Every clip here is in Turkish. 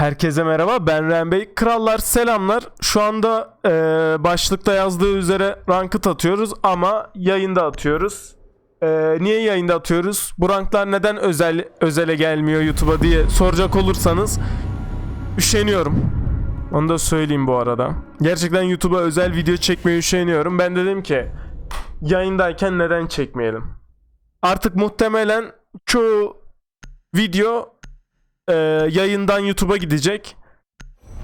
Herkese merhaba ben Ren Bey. Krallar selamlar. Şu anda e, başlıkta yazdığı üzere ranked atıyoruz ama yayında atıyoruz. E, niye yayında atıyoruz? Bu ranklar neden özel özele gelmiyor YouTube'a diye soracak olursanız üşeniyorum. Onu da söyleyeyim bu arada. Gerçekten YouTube'a özel video çekmeye üşeniyorum. Ben dedim ki yayındayken neden çekmeyelim? Artık muhtemelen çoğu video e, yayından YouTube'a gidecek.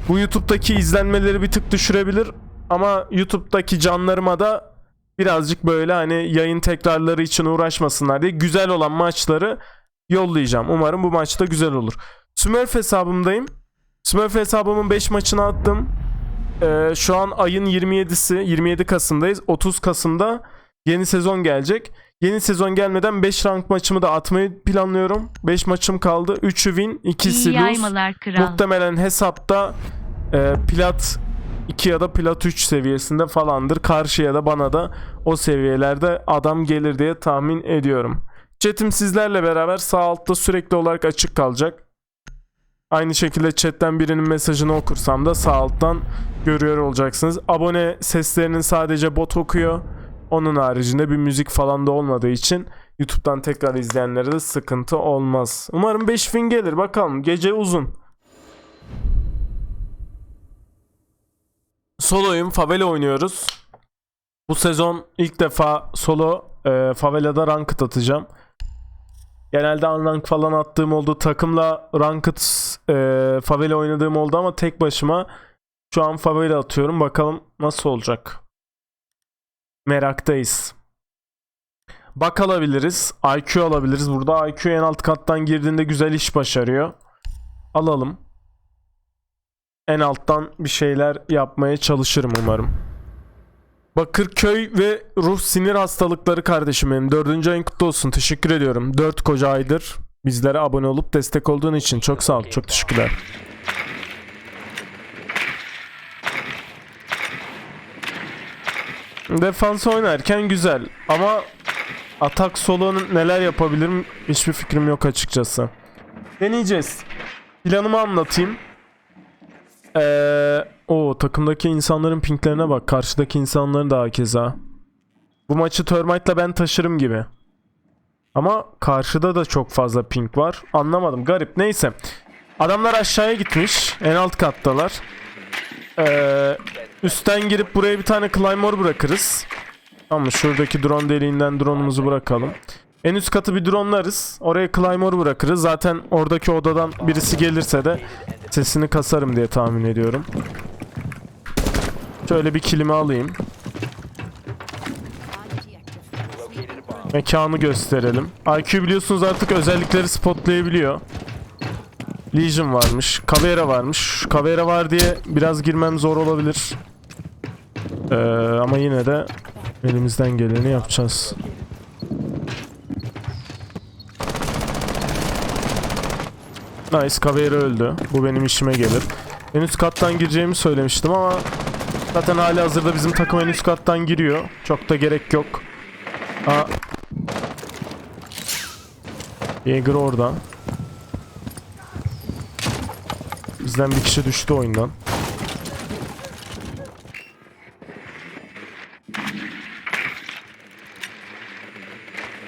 Bu YouTube'daki izlenmeleri bir tık düşürebilir ama YouTube'daki canlarıma da birazcık böyle hani yayın tekrarları için uğraşmasınlar diye güzel olan maçları yollayacağım. Umarım bu maçta güzel olur. Smurf hesabımdayım. Smurf hesabımın 5 maçını attım. Ee, şu an ayın 27'si 27 Kasım'dayız. 30 Kasım'da yeni sezon gelecek. Yeni sezon gelmeden 5 rank maçımı da atmayı planlıyorum. 5 maçım kaldı. 3'ü win, 2'si İyi lose. Muhtemelen hesapta e, plat 2 ya da plat 3 seviyesinde falandır. Karşıya da bana da o seviyelerde adam gelir diye tahmin ediyorum. Chat'im sizlerle beraber sağ altta sürekli olarak açık kalacak. Aynı şekilde chatten birinin mesajını okursam da sağ alttan görüyor olacaksınız. Abone seslerinin sadece bot okuyor. Onun haricinde bir müzik falan da olmadığı için YouTube'dan tekrar izleyenlere de sıkıntı olmaz. Umarım 5000 gelir bakalım. Gece uzun. Soloyum. Favela oynuyoruz. Bu sezon ilk defa solo e, favelada ranked atacağım. Genelde unrank falan attığım oldu. Takımla ranked e, favela oynadığım oldu ama tek başıma şu an favela atıyorum. Bakalım nasıl olacak. Meraktayız. Bak alabiliriz. IQ alabiliriz. Burada IQ en alt kattan girdiğinde güzel iş başarıyor. Alalım. En alttan bir şeyler yapmaya çalışırım umarım. Bakırköy ve ruh sinir hastalıkları kardeşim benim. Dördüncü ayın kutlu olsun. Teşekkür ediyorum. Dört koca aydır bizlere abone olup destek olduğun için. Çok sağ ol. Çok teşekkürler. Defans oynarken güzel ama atak solo'nun neler yapabilirim hiçbir fikrim yok açıkçası. Deneyeceğiz. Planımı anlatayım. Ee, o takımdaki insanların pinklerine bak. Karşıdaki insanların da keza. Bu maçı Termite'la ben taşırım gibi. Ama karşıda da çok fazla pink var. Anlamadım. Garip. Neyse. Adamlar aşağıya gitmiş. En alt kattalar. Ee, üstten girip buraya bir tane Claymore bırakırız. Tamam şuradaki drone deliğinden drone'umuzu bırakalım. En üst katı bir dronelarız. Oraya Claymore bırakırız. Zaten oradaki odadan birisi gelirse de sesini kasarım diye tahmin ediyorum. Şöyle bir kilimi alayım. Mekanı gösterelim. IQ biliyorsunuz artık özellikleri spotlayabiliyor. Legion varmış. Caveira varmış. Caveira var diye biraz girmem zor olabilir. Ee, ama yine de elimizden geleni yapacağız. Nice Caveira öldü. Bu benim işime gelir. En üst kattan gireceğimi söylemiştim ama zaten hali hazırda bizim takım en üst kattan giriyor. Çok da gerek yok. Aa. Jäger orada. Bizden bir kişi düştü oyundan.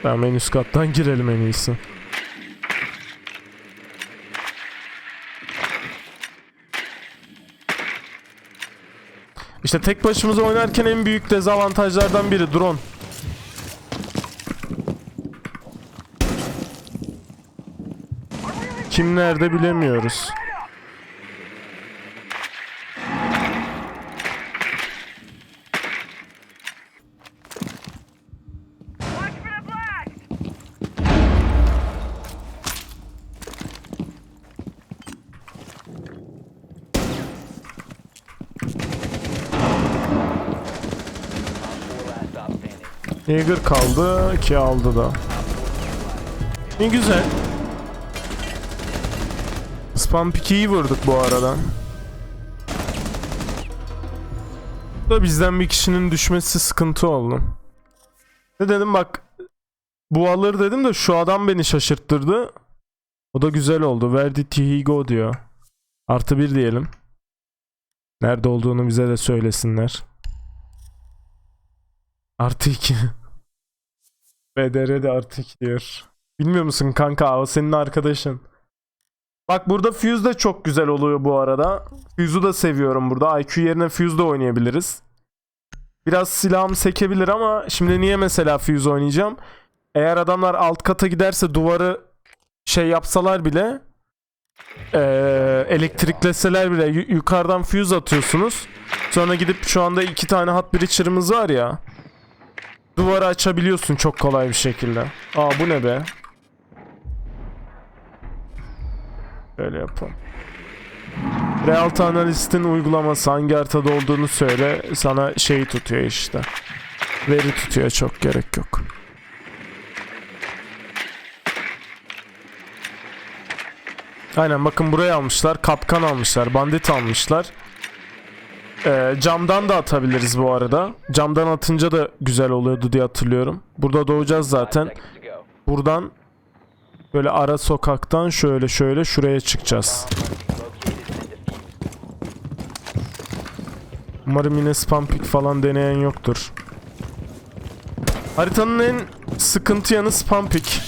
Tamam en üst kattan girelim en iyisi. İşte tek başımıza oynarken en büyük dezavantajlardan biri drone. Kim nerede bilemiyoruz. Jäger kaldı ki aldı da. Ne güzel. Spam pikiyi vurduk bu arada. Da bizden bir kişinin düşmesi sıkıntı oldu. Ne dedim bak bu alır dedim de şu adam beni şaşırttırdı. O da güzel oldu. Verdi Tihigo diyor. Artı bir diyelim. Nerede olduğunu bize de söylesinler. Artı iki. BDR de artı iki diyor. Bilmiyor musun kanka o senin arkadaşın. Bak burada Fuse de çok güzel oluyor bu arada. Fuse'u da seviyorum burada. IQ yerine Fuse de oynayabiliriz. Biraz silahım sekebilir ama şimdi niye mesela Fuse oynayacağım? Eğer adamlar alt kata giderse duvarı şey yapsalar bile eee, elektrikleseler bile yu- yukarıdan Fuse atıyorsunuz. Sonra gidip şu anda iki tane Hot Breacher'ımız var ya. Duvarı açabiliyorsun çok kolay bir şekilde. Aa bu ne be? Böyle yapalım. Realta Analyst'in uygulaması hangi haritada olduğunu söyle sana şeyi tutuyor işte. Veri tutuyor çok gerek yok. Aynen bakın buraya almışlar. Kapkan almışlar. Bandit almışlar. Ee, camdan da atabiliriz bu arada. Camdan atınca da güzel oluyordu diye hatırlıyorum. Burada doğacağız zaten. Buradan böyle ara sokaktan şöyle şöyle şuraya çıkacağız. Umarım yine spam pick falan deneyen yoktur. Haritanın en sıkıntı yanı spam pick.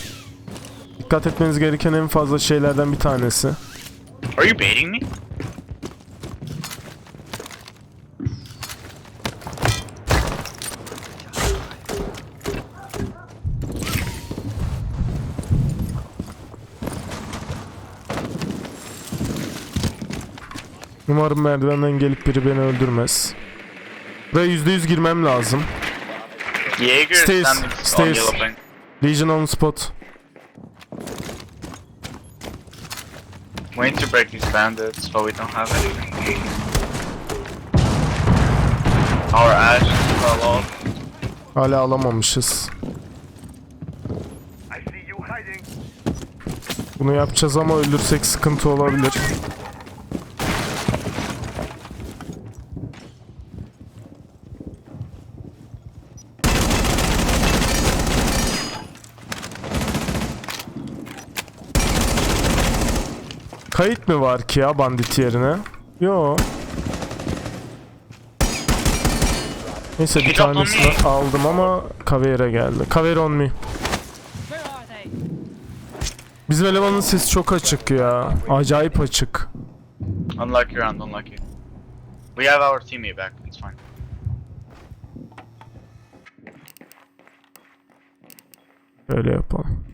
Dikkat etmeniz gereken en fazla şeylerden bir tanesi. Are you baiting me? Umarım merdivenden gelip biri beni öldürmez. Buraya %100 girmem lazım. Jaeger Stairs, standing on stairs. yellow plane. Legion on spot. We need to break these bandits, but we don't have anything. Our ash fell off. Hala alamamışız. Bunu yapacağız ama öldürsek sıkıntı olabilir. Kayıt mı var ki ya bandit yerine? Yo. Neyse bir tanesini aldım ama Kavera geldi. Kavera on me. Bizim elemanın sesi çok açık ya. Acayip açık. Unlucky round, unlucky. We have our teammate back, it's fine. Öyle yapalım.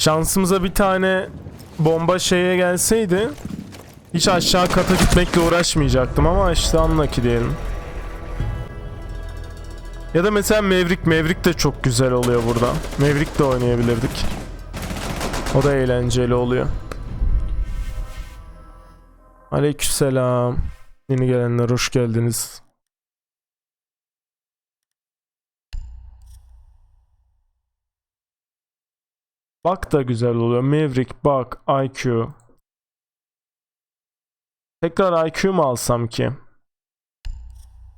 Şansımıza bir tane bomba şeye gelseydi hiç aşağı kata gitmekle uğraşmayacaktım ama işte unlucky diyelim. Ya da mesela Mevrik, Mevrik de çok güzel oluyor burada. Mevrik de oynayabilirdik. O da eğlenceli oluyor. Aleykümselam. Yeni gelenler hoş geldiniz. Bak da güzel oluyor. Maverick, bak, IQ. Tekrar IQ mu alsam ki?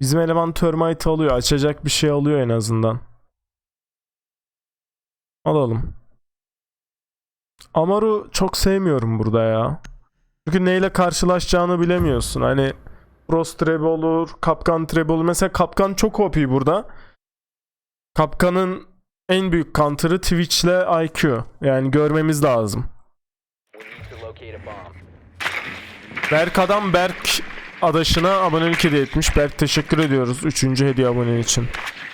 Bizim eleman termite alıyor. Açacak bir şey alıyor en azından. Alalım. Amaru çok sevmiyorum burada ya. Çünkü neyle karşılaşacağını bilemiyorsun. Hani Frost Trap olur, Kapkan Trap olur. Mesela Kapkan çok OP burada. Kapkan'ın en büyük counter'ı Twitch'le IQ. Yani görmemiz lazım. Berk adam Berk adaşına abonelik hediye etmiş. Berk teşekkür ediyoruz. Üçüncü hediye abonen için.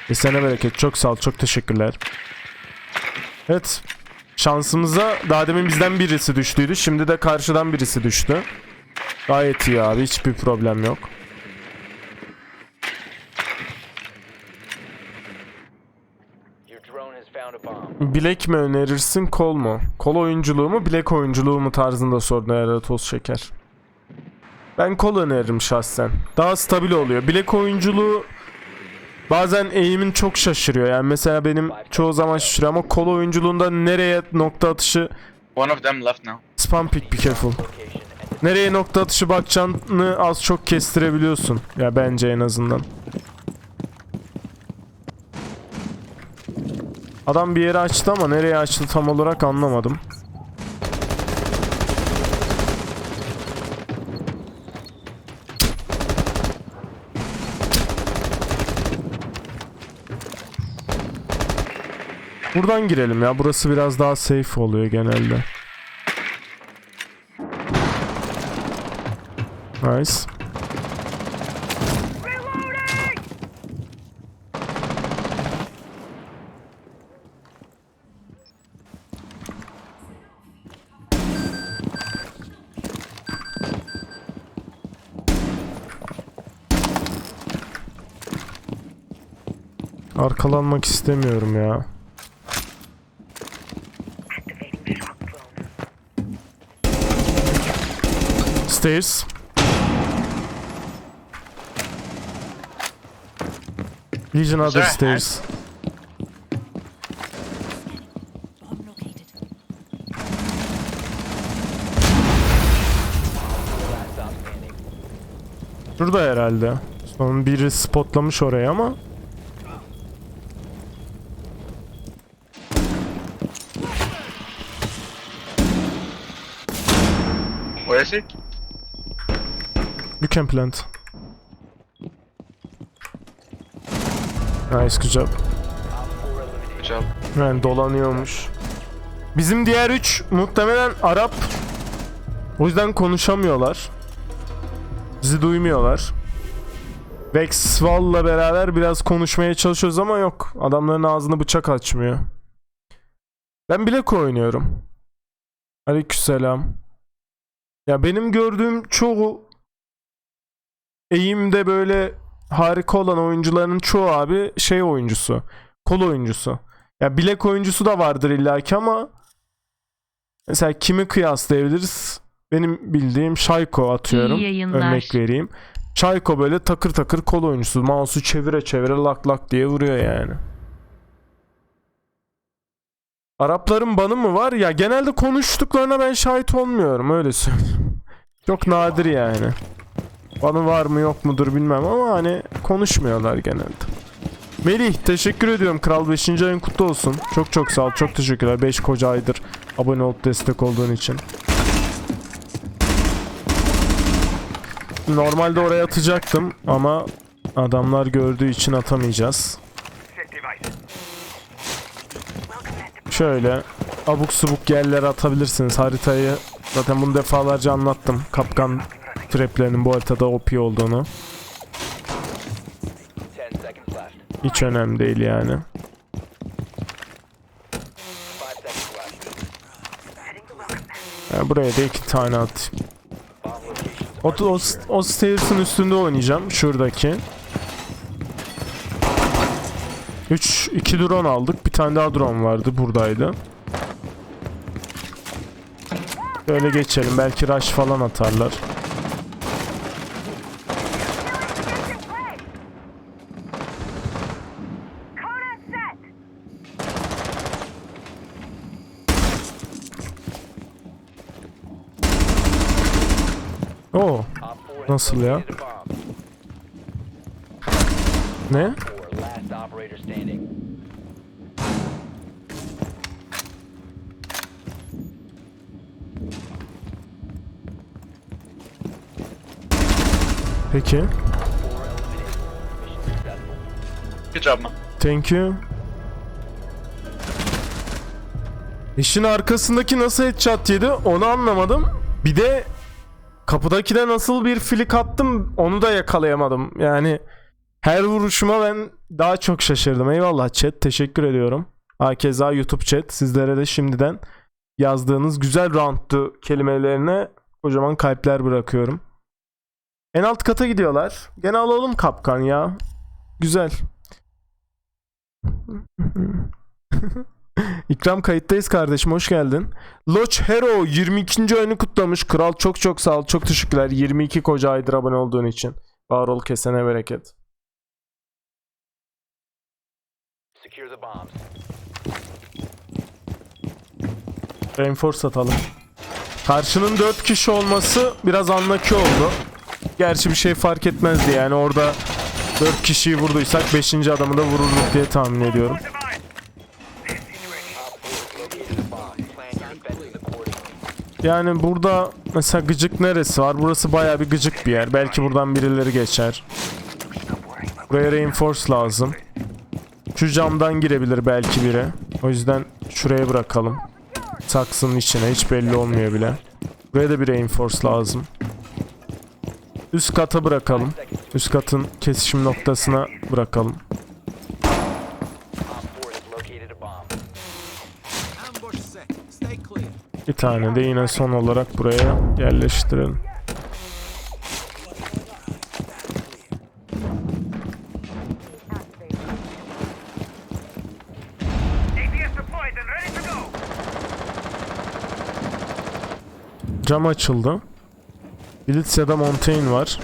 Kesene bereket. Çok sağ ol. Çok teşekkürler. Evet. Şansımıza daha demin bizden birisi düştüydü. Şimdi de karşıdan birisi düştü. Gayet iyi abi. Hiçbir problem yok. Bilek mi önerirsin kol mu? Kol oyunculuğu mu bilek oyunculuğu mu tarzında sordu herhalde toz şeker. Ben kol öneririm şahsen. Daha stabil oluyor. Bilek oyunculuğu bazen eğimin çok şaşırıyor. Yani mesela benim çoğu zaman şaşırıyor ama kol oyunculuğunda nereye nokta atışı One of them left now. spam pick be careful. Nereye nokta atışı bakacağını az çok kestirebiliyorsun. Ya bence en azından. Adam bir yeri açtı ama nereye açtı tam olarak anlamadım. Buradan girelim ya. Burası biraz daha safe oluyor genelde. Nice. Arkalanmak istemiyorum ya. Stairs. Legion other stairs. Şurada herhalde. Son biri spotlamış orayı ama Where is he? you can plant. Nice good job. Op 4 eliminated. Good job. Yani dolanıyormuş. Bizim diğer üç muhtemelen Arap. O yüzden konuşamıyorlar. Bizi duymuyorlar. Vex Val'la beraber biraz konuşmaya çalışıyoruz ama yok. Adamların ağzını bıçak açmıyor. Ben Black oynuyorum. Aleykümselam. Ya benim gördüğüm çoğu eğimde böyle harika olan oyuncuların çoğu abi şey oyuncusu. Kol oyuncusu. Ya bilek oyuncusu da vardır illaki ama mesela kimi kıyaslayabiliriz? Benim bildiğim Shayko atıyorum. Örnek vereyim. Shayko böyle takır takır kol oyuncusu. Mouse'u çevire çevire lak lak diye vuruyor yani. Arapların banı mı var? Ya genelde konuştuklarına ben şahit olmuyorum öyle söyleyeyim. Çok nadir yani. Banı var mı yok mudur bilmem ama hani konuşmuyorlar genelde. Melih teşekkür ediyorum. Kral 5. ayın kutlu olsun. Çok çok sağ ol. Çok teşekkürler. 5 koca aydır abone olup destek olduğun için. Normalde oraya atacaktım ama adamlar gördüğü için atamayacağız. Şöyle abuk subuk yerlere atabilirsiniz. Haritayı zaten bunu defalarca anlattım. Kapkan traplerinin bu haritada OP olduğunu. 10 seconds left. Hiç önemli değil yani. 5 seconds left. Yani buraya da iki tane at. O, o, o stairs'ın üstünde oynayacağım. Şuradaki. 3 2 drone aldık. Bir tane daha drone vardı. Buradaydı. Böyle geçelim. Belki rush falan atarlar. Oo, Op 4 has Nasıl ya? ne? 4 last operator standing. Peki. 4 eliminated. Mission successful. Good job, man. Thank you. İşin arkasındaki nasıl headshot yedi onu anlamadım. Bir de kapıdakine nasıl bir flick attım onu da yakalayamadım. Yani her vuruşuma ben daha çok şaşırdım. Eyvallah chat teşekkür ediyorum. Hakeza YouTube chat sizlere de şimdiden yazdığınız güzel roundtu kelimelerine kocaman kalpler bırakıyorum. En alt kata gidiyorlar. Gene alalım kapkan ya. Güzel. İkram kayıttayız kardeşim hoş geldin. Loch Hero 22. ayını kutlamış. Kral çok çok sağ ol. Çok teşekkürler. 22 koca aydır abone olduğun için. Var ol kesene bereket. Secure the bombs. Reinforce atalım. Karşının 4 kişi olması biraz anlaki oldu. Gerçi bir şey fark etmezdi yani orada 4 kişiyi vurduysak 5. adamı da vururduk diye tahmin ediyorum. Yani burada mesela gıcık neresi var? Burası baya bir gıcık bir yer. Belki buradan birileri geçer. Buraya reinforce lazım. Şu camdan girebilir belki biri. O yüzden şuraya bırakalım. Saksının içine hiç belli olmuyor bile. Buraya da bir reinforce lazım. Üst kata bırakalım. Üst katın kesişim noktasına bırakalım. Bir tane de yine son olarak buraya yerleştirelim. Cam açıldı. Blitz ya da Montaigne var.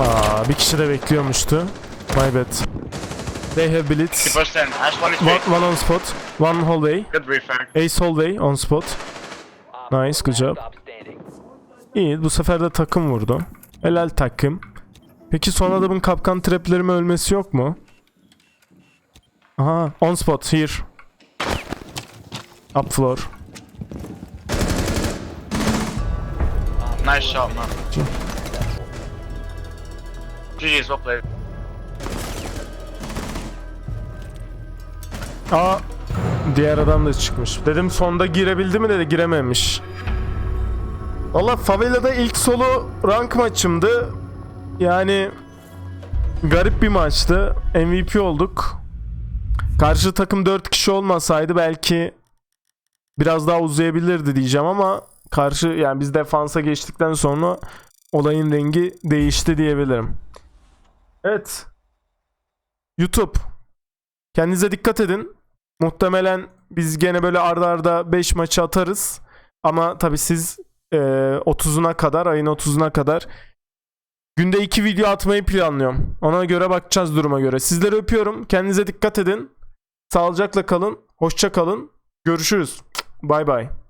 Aa, bir kişi de bekliyormuştu. My bad. They have pushed in. Ash one is One, one on spot. One hallway. Good refrag. Ace hallway on spot. Nice, good job. İyi bu sefer de takım vurdu. Helal takım. Peki son adamın kapkan traplerime ölmesi yok mu? Aha on spot here. Up floor. Nice shot, man. GG's, well played. Aa diğer adam da çıkmış. Dedim sonda girebildi mi dedi girememiş. Valla Favela'da ilk solo rank maçımdı. Yani garip bir maçtı. MVP olduk. Karşı takım 4 kişi olmasaydı belki biraz daha uzayabilirdi diyeceğim ama karşı yani biz defansa geçtikten sonra olayın rengi değişti diyebilirim. Evet. YouTube. Kendinize dikkat edin. Muhtemelen biz gene böyle arda arda 5 maçı atarız. Ama tabi siz e, 30'una kadar, ayın 30'una kadar günde 2 video atmayı planlıyorum. Ona göre bakacağız duruma göre. Sizleri öpüyorum. Kendinize dikkat edin. Sağlıcakla kalın. Hoşça kalın. Görüşürüz. Bay bay.